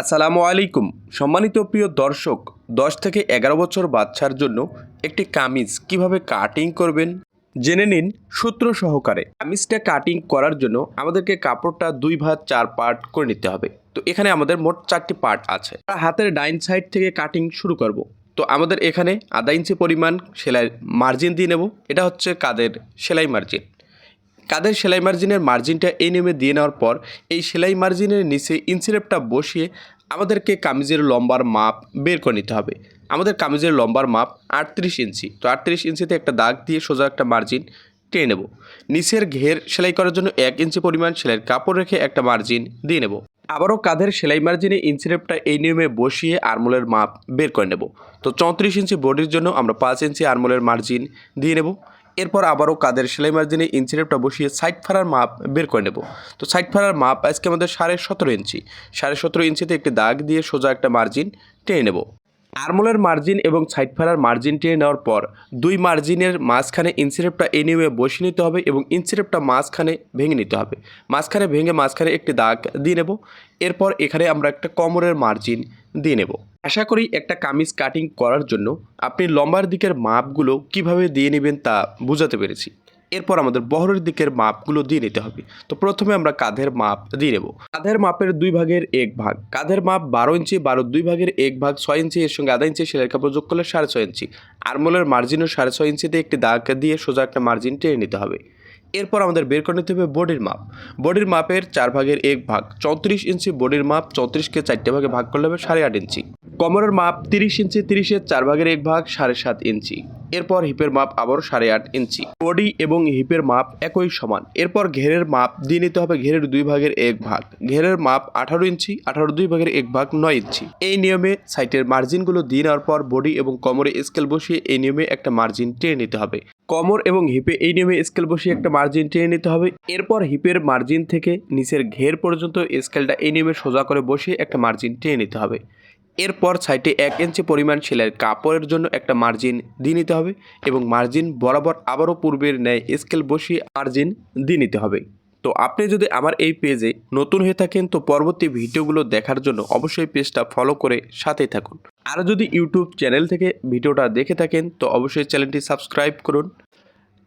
আসসালামু আলাইকুম। সম্মানিত প্রিয় দর্শক, দশ থেকে এগারো বছর বাচ্চার জন্য একটি কামিজ কীভাবে কাটিং করবেন? জেনে নিন সূত্র সহকারে। কামিজটা কাটিং করার জন্য আমাদেরকে কাপড়টা দুই ভাগ, চার পার্ট করে নিতে হবে। তো এখানে আমাদের মোট চারটি পার্ট আছে। হাতের ডাইন সাইড থেকে কাটিং শুরু করব। তো আমাদের এখানে আধা ইঞ্চি পরিমাণ সেলাই মার্জিন দিয়ে নেব। এটা হচ্ছে কাদের সেলাই মার্জিন। কাদের সেলাই মার্জিনের মার্জিনটা এই নিয়মে দিয়ে নেওয়ার পর এই সেলাই মার্জিনের নিচে ইনসিলেপটা বসিয়ে আমাদেরকে কামিজের লম্বার মাপ বের করে নিতে হবে। আমাদের কামিজের লম্বার মাপ আটত্রিশ ইঞ্চি। তো আটত্রিশ ইঞ্চিতে একটা দাগ দিয়ে সোজা একটা মার্জিন টেনে নেব। নিচের ঘের সেলাই করার জন্য এক ইঞ্চি পরিমাণ সেলাইয়ের কাপড় রেখে একটা মার্জিন দিয়ে নেব। আবারও কাঁধের সেলাই মার্জিনে ইঞ্চিরেপটা এই নিয়মে বসিয়ে আরমোলের মাপ বের করে নেব। তো চৌত্রিশ ইঞ্চি বডির জন্য আমরা পাঁচ ইঞ্চি আরমোলের মার্জিন দিয়ে নেব। এরপর আবারও কাদের সেলাই মার্জিনে ইঞ্চিরেপটা বসিয়ে সাইড ফাড়ার মাপ বের করে নেব। তো সাইড ফাড়ার মাপ আজকে আমাদের সাড়ে সতেরো ইঞ্চি। সাড়ে সতেরো ইঞ্চিতে একটি দাগ দিয়ে সোজা একটা মার্জিন টেনে নেব। আরমোলের মার্জিন এবং সাইড ফাড়ার মার্জিন টেনে নেওয়ার পর দুই মার্জিনের মাঝখানে ইনসিরেপটা নিয়মে বসিয়ে নিতে হবে এবং ইনসিরেপটা মাঝখানে ভেঙে নিতে হবে। মাঝখানে ভেঙে মাঝখানে একটি দাগ দিয়ে নেব। এরপর এখানে আমরা একটা কোমরের মার্জিন দিয়ে নেব। আশা করি একটা কামিজ কাটিং করার জন্য আপনি লম্বার দিকের মাপগুলো কীভাবে দিয়ে নেবেন তা বুঝাতে পেরেছি। এরপর আমাদের বহরের দিকের মাপগুলো দিয়ে নিতে হবে। তো প্রথমে আমরা কাঁধের মাপ দিয়ে নেব। কাঁধের মাপের দুই ভাগের এক ভাগ। কাঁধের মাপ বারো ইঞ্চি, বারো দুই ভাগের এক ভাগ, ছয় ইঞ্চি, এর সঙ্গে আধা ইঞ্চি সেলাই কাপড় যোগ করলে সাড়ে ছয় ইঞ্চি। আরমোলের মার্জিনও সাড়ে ছয় ইঞ্চিতে একটি দাগ দিয়ে সোজা একটা মার্জিন টেনে নিতে হবে। এরপর আমাদের বের করে নিতে হবে বডির মাপ। বডির মাপের চার ভাগের এক ভাগ। চৌত্রিশ ইঞ্চি বডির মাপ চৌত্রিশকে চারটে ভাগে ভাগ করলে হবে সাড়ে আট ইঞ্চি। কোমরের মাপ তিরিশ ইঞ্চি, তিরিশের চার ভাগের এক ভাগ সাড়ে সাত ইঞ্চি। এরপর হিপের মাপ আবার সাড়ে আট ইঞ্চি। বডি এবং হিপের মাপ একই সমান। এরপর ঘেরের মাপ দিয়ে নিতে হবে ঘেরের দুই ভাগের এক ভাগ। ঘেরের মাপ আঠারো ইঞ্চি, আঠারো দুই ভাগের এক ভাগ নয় ইঞ্চি। এই নিয়মে সাইটের মার্জিনগুলো দিয়ে নেওয়ার পর বডি এবং কোমরে স্কেল বসিয়ে এই নিয়মে একটা মার্জিন টেনে নিতে হবে। কোমর এবং হিপে এই নিয়মে স্কেল বসিয়ে একটা মার্জিন টেনে নিতে হবে। এরপর হিপের মার্জিন থেকে নিচের ঘের পর্যন্ত স্কেলটা এই নিয়মে সোজা করে বসিয়ে একটা মার্জিন টেনে নিতে হবে। এরপর সাইডে এক ইঞ্চি পরিমাণ সেলাইয়ের কাপড়ের জন্য একটা মার্জিন দিয়ে নিতে হবে এবং মার্জিন বরাবর আবারও পূর্বের ন্যায় স্কেল বসিয়ে মার্জিন দিয়ে নিতে হবে। তো আপনি যদি আমার এই পেজে নতুন হয়ে থাকেন, তো পরবর্তী ভিডিওগুলো দেখার জন্য অবশ্যই পেজটা ফলো করে সাথেই থাকুন। আর যদি ইউটিউব চ্যানেল থেকে ভিডিওটা দেখে থাকেন, তো অবশ্যই চ্যানেলটি সাবস্ক্রাইব করুন।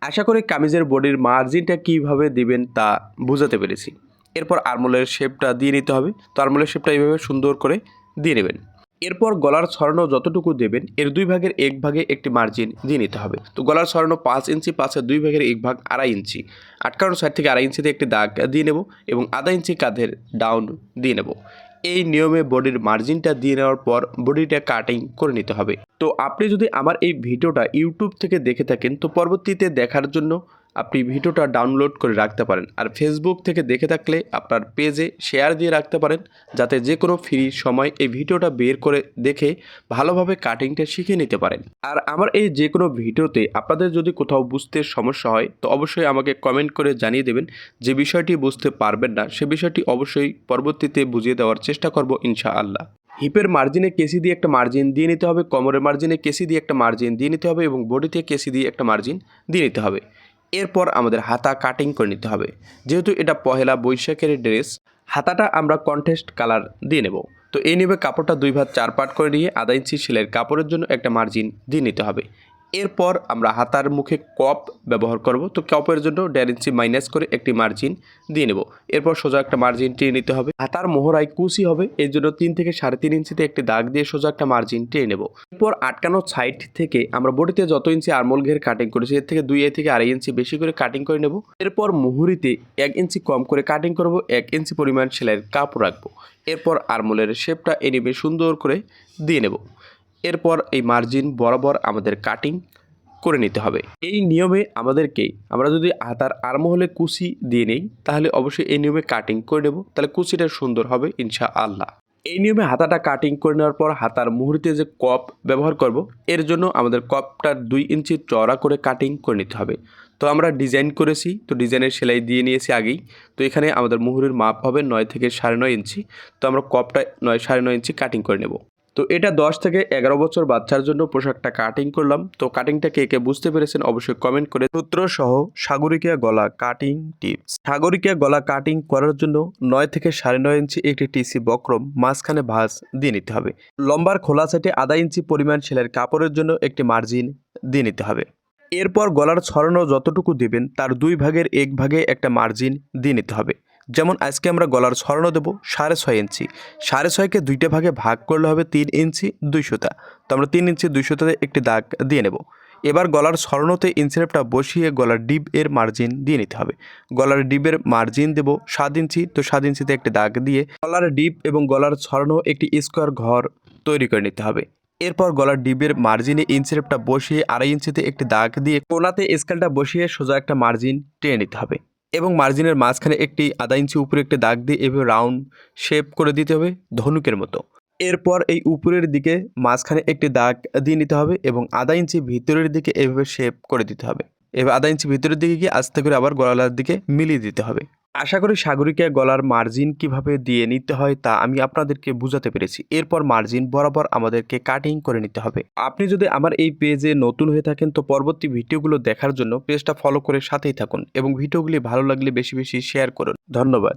আশা করি কামিজের বডির মার্জিনটা কীভাবে দিবেন তা বুঝাতে পেরেছি। এরপর আরমোলের শেপটা দিয়ে নিতে হবে। তো আরমোলের শেপটা এইভাবে সুন্দর করে দিয়ে নেবেন। এরপর গলার স্বর্ণ যতটুকু দেবেন, এর দুই ভাগের এক ভাগে একটি মার্জিন দিয়ে নিতে হবে। তো গলার স্বর্ণ পাঁচ ইঞ্চি, পাঁচের দুই ভাগের এক ভাগ আড়াই ইঞ্চি। আটকানো সাইড থেকে আড়াই ইঞ্চিতে একটি দাগ দিয়ে নেব এবং আধা ইঞ্চি কাঁধের ডাউন দিয়ে নেব। এই নিয়মে বডির মার্জিনটা দিয়ে নেওয়ার পর বডিটা কাটিং করে নিতে হবে। তো আপনি যদি আমার এই ভিডিওটা ইউটিউব থেকে দেখে থাকেন, তো পরবর্তীতে দেখার জন্য আপনি ভিডিওটা ডাউনলোড করে রাখতে পারেন। আর ফেসবুক থেকে দেখে থাকলে আপনার পেজে শেয়ার দিয়ে রাখতে পারেন, যাতে যে কোনো ফ্রি সময় এই ভিডিওটা বের করে দেখে ভালোভাবে কাটিংটা শিখে নিতে পারেন। আর আমার এই যে কোনো ভিডিওতে আপনাদের যদি কোথাও বুঝতে সমস্যা হয়, তো অবশ্যই আমাকে কমেন্ট করে জানিয়ে দেবেন যে বিষয়টি বুঝতে পারবেন না, সে বিষয়টি অবশ্যই পরবর্তীতে বুঝিয়ে দেওয়ার চেষ্টা করব ইনশাআল্লাহ। হিপের মার্জিনে কেসি দিয়ে একটা মার্জিন দিয়ে নিতে হবে, কোমরের মার্জিনে কেসি দিয়ে একটা মার্জিন দিয়ে নিতে হবে এবং বডিতে কেসি দিয়ে একটা মার্জিন দিয়ে নিতে হবে। এরপর আমাদের হাতা কাটিং করে নিতে হবে। যেহেতু এটা পহেলা বৈশাখের ড্রেস হাতাটা আমরা কন্টেস্ট কালার দিয়ে নেব। তো এই নেবে কাপড়টা দুই ভাত চার পাট করে নিয়ে আধা ইঞ্চি সেলাইয়ের কাপড়ের জন্য একটা মার্জিন দিয়ে নিতে হবে। এরপর আমরা হাতার মুখে কপ ব্যবহার করব। তো কপের জন্য দেড় ইঞ্চি মাইনাস করে একটি মার্জিন দিয়ে নেব। এরপর সোজা একটা মার্জিন টেনে নিতে হবে। হাতার মোহরায় কুচি হবে, এর জন্য তিন থেকে সাড়ে তিন ইঞ্চিতে একটি দাগ দিয়ে সোজা একটা মার্জিন টেনে নেব। এরপর আটকানো সাইড থেকে আমরা বডিতে যত ইঞ্চি আরমোল ঘের কাটিং করেছি, এর থেকে দুই থেকে আড়াই ইঞ্চি বেশি করে কাটিং করে নেব। এরপর মুহুরিতে এক ইঞ্চি কম করে কাটিং করব, এক ইঞ্চি পরিমাণ সেলাইয়ের কাপড় রাখব। এরপর আরমোলের শেপটা এনিমে সুন্দর করে দিয়ে নেব। এরপর এই মার্জিন বরাবর আমাদের কাটিং করে নিতে হবে। এই নিয়মে আমাদেরকে, আমরা যদি হাতার আরমহলে কুচি দিয়ে নেই, তাহলে অবশ্যই এই নিয়মে কাটিং করে নেব। তাহলে কুচিটা সুন্দর হবে ইনশা আল্লাহ এই নিয়মে হাতাটা কাটিং করে নেওয়ার পর হাতার মুহূর্তে যে কপ ব্যবহার করব, এর জন্য আমাদের কপটার দুই ইঞ্চি চড়া করে কাটিং করে নিতে হবে। তো আমরা ডিজাইন করেছি, তো ডিজাইনের সেলাই দিয়ে নিয়েছি আগেই। তো এখানে আমাদের মুহুরির মাপ হবে নয় থেকে সাড়ে নয় ইঞ্চি। তো আমরা কপটা নয় সাড়ে নয় ইঞ্চি কাটিং করে নেব। তো এটা দশ থেকে এগারো বছর বাচ্চার জন্য পোশাকটা কাটিং করলাম। তো কাটিংটা কে কে বুঝতে পেরেছেন অবশ্যই কমেন্ট করে সূত্র সহ সাগরিকা গলা কাটিং টিপস সাগরিকা গলা কাটিং করার জন্য নয় থেকে সাড়ে নয় ইঞ্চি একটি টিসি বক্রম মাঝখানে ভাঁজ দিয়ে নিতে হবে। লম্বার খোলা সাইটে আধা ইঞ্চি পরিমাণ সেলের কাপড়ের জন্য একটি মার্জিন দিয়ে নিতে হবে। এরপর গলার ছড়ানো যতটুকু দেবেন তার দুই ভাগের এক ভাগে একটা মার্জিন দিয়ে নিতে হবে। যেমন আজকে আমরা গলার স্বর্ণ দেবো সাড়ে ছয় ইঞ্চি। সাড়ে ছয়কে দুইটা ভাগে ভাগ করলে হবে তিন ইঞ্চি দুই সুতা। তো আমরা তিন ইঞ্চি দুই সুতাতে একটি দাগ দিয়ে নেব। এবার গলার স্বর্ণতে ইনসেপটা বসিয়ে গলার ডিপ এর মার্জিন দিয়ে নিতে হবে। গলার ডিপের মার্জিন দেব সাত ইঞ্চি। তো সাত ইঞ্চিতে একটি দাগ দিয়ে গলার ডিপ এবং গলার স্বর্ণ একটি স্কোয়ার ঘর তৈরি করে নিতে হবে। এরপর গলার ডিবের মার্জিনে ইনসেপটা বসিয়ে আড়াই ইঞ্চিতে একটি দাগ দিয়ে কোনাতে স্কেলটা বসিয়ে সোজা একটা মার্জিন টেনে নিতে হবে। এবং মার্জিনের মাঝখানে একটি আধা ইঞ্চি উপরে একটি দাগ দিয়ে এভাবে রাউন্ড শেপ করে দিতে হবে ধনুকের মতো। এরপর এই উপরের দিকে মাঝখানে একটি দাগ দিয়ে নিতে হবে এবং আধা ইঞ্চি ভিতরের দিকে এভাবে শেপ করে দিতে হবে। এবার আধা ইঞ্চি ভিতরের দিকে গিয়ে আস্তে করে আবার গলালার দিকে মিলিয়ে দিতে হবে। আশা করি সাগরিকা গলার মার্জিন কীভাবে দিয়ে নিতে হয় তা আমি আপনাদেরকে বুঝাতে পেরেছি। এরপর মার্জিন বরাবর আমাদেরকে কাটিং করে নিতে হবে। আপনি যদি আমার এই পেজে নতুন হয়ে থাকেন, তো পরবর্তী ভিডিওগুলো দেখার জন্য পেজটা ফলো করে সাথেই থাকুন এবং ভিডিওগুলি ভালো লাগলে বেশি বেশি শেয়ার করুন। ধন্যবাদ।